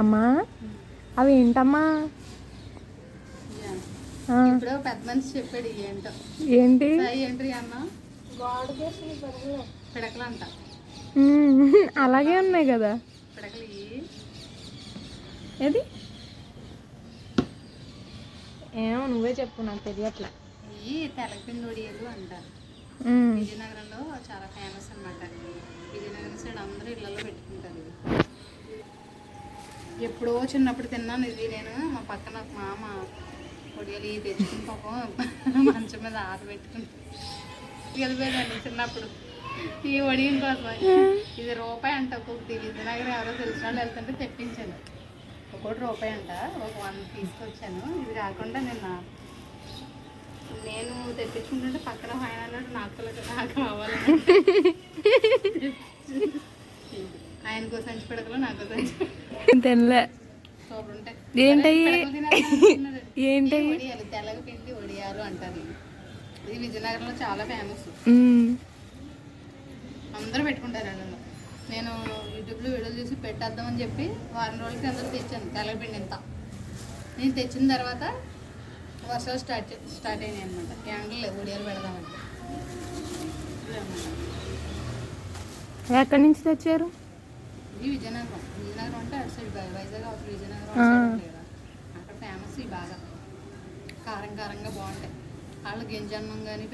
అమ్మా? అవి ఏంటమ్మా? పెద్ద మనిషి చెప్పాడు ఏంటో. ఏంటి? ఏంటి అన్న పిడకలు అంట అలాగే ఉన్నాయి కదా. పిడకలు ఏది? ఏమో నువ్వే చెప్పు నాకు తెలియట్లే. ఇవి తెలపిండి ఒడియలు అంటారు విజయనగరంలో చాలా ఫేమస్ అన్నమాట. విజయనగరం సైడ్ అందరూ ఇళ్ళలో పెట్టుకుంటారు. ఎప్పుడో చిన్నప్పుడు తిన్నాను ఇది నేను. మా పక్కన ఒక మామ పొడియలు ఇది తెచ్చుకుని పాపం మంచం మీద ఆరబెట్టుకుని వెళ్ళిపోయాను చిన్నప్పుడు. ఈ ఒడియం కోసం. ఇది రూపాయి అంట ఒక్కొక్కటి విజయనగరం ఎవరో తెలిసిన వాళ్ళు వెళ్తుంటే తెప్పించాను. ఒక్కొక్కటి రూపాయి అంట ఒక వన్ తీసుకొచ్చాను ఇది కాకుండా నిన్న నేను తెప్పించుకుంటుంటే పక్కన ఫైనల్ నాకు కూడా నాకు కావాలని ఆయనకో సంచి పిడకలు నాకు సంచి తినలే ఏంటయ్యి? ఏంటయ్యి? తెల్లగ పిండి వడియాలు అంటారు. ఇది విజయనగరంలో చాలా ఫేమస్ అందరూ పెట్టుకుంటారు అందులో. నేను యూట్యూబ్లో వీడియోలు చూసి పెట్టేద్దామని చెప్పి వారం రోజుల కింద తెచ్చాను తెల్లపిండి ఇంత నేను తెచ్చిన తర్వాత వర్షాలు స్టార్ట్ స్టార్ట్ అయినాయి అనమాట ఎండలు లేవు ఉడియాలు పెడదామంటే. ఎక్కడి నుంచి తెచ్చారు? విజయనగరం. విజయనగరం అంటే అటు సైడ్ వైజాగ్ విజయనగరం అక్కడ ఫేమస్ బాగా. కారం కారంగా బాగుంటాయి. వాళ్ళు గింజన్నం కానీ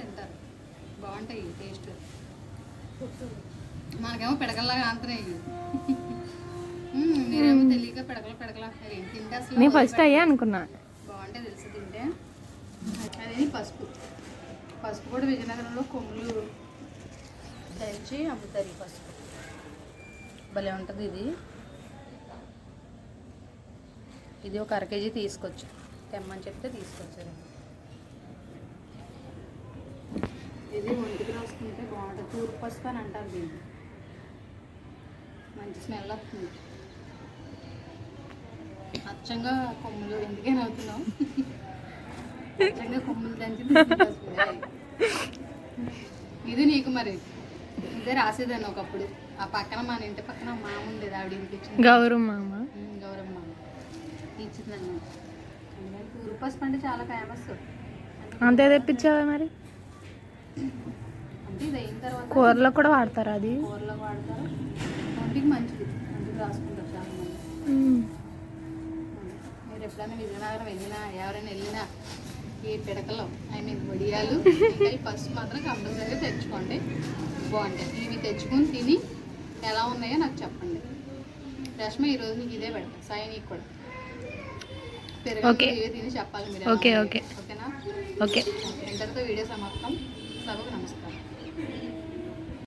తింటారు. బాగుంటాయి టేస్ట్ మనకేమో పిడకల్లాగా మ్మ్, మీరేమో తెలియక పిడకలు పిడకలు ఏంటి తింటే అసలు నేను ఫస్ట్ అయ్యా అనుకున్నా. బాగుంటాయి తెలుసు తింటే? అదేది పసుపు. పసుపు కూడా విజయనగరంలో కొమ్ములు తెచ్చి అమ్ముతారు ఈ పసుపు. భలే ఉంటుంది ఇది. ఇది ఒక అర కేజీ తీసుకొచ్చు. తెమ్మని చెప్తే తీసుకొచ్చారు ఇది ఒంటికి రాసుకుంటే బాగుంటుంది. తూర్పు పసుపు అని అంటారు దీన్ని. మంచి స్మెల్ వస్తుంది. అచ్చంగా కొమ్ములు ఎందుకే నవ్వుతున్నాం అచ్చంగా కొమ్ములు దంచి ఇది నీకు మరి. ఇదే రాసేదాన్ని ఒకప్పుడు. ఆ పక్కన మన ఇంటి పక్కన మామ ఉండేది ఆవిడ ఇంటికి ఇచ్చింది గౌరమ్మ ఉమ్, గౌరమ్మ అందుకని తూర్పు పసుపు అంటే చాలా ఫేమస్ అంతే తెప్పించావా మరి? అంటే ఇది అయిన తర్వాత కూరలో కూడా వాడతారా అది? కూరలో వాడతారు. ఒంటికి మంచిది. ఒంటికి రాసుకుంటారు చాలా మంది. మీరు ఎప్పుడైనా విజయనగరం వెళ్ళినా ఎవరైనా వెళ్ళినా ఈ పిడకలు ఐ మీన్ వడియాలు ఇంకా ఈ పసుపు మాత్రం కంపల్సరీగా తెచ్చుకోండి. బాగుంటాయి. ఇవి తెచ్చుకొని తిని ఎలా ఉన్నాయో నాకు చెప్పండి. రష్మ ఈరోజు నీకు ఇదే పెడతా సాయి నీకు కూడా. చెప్పాలి మీరు ఉన్నాయో. okay. ఓకేనా? ఓకే ఇంతటితో వీడియో సమాప్తం. సభకు నమస్కారం.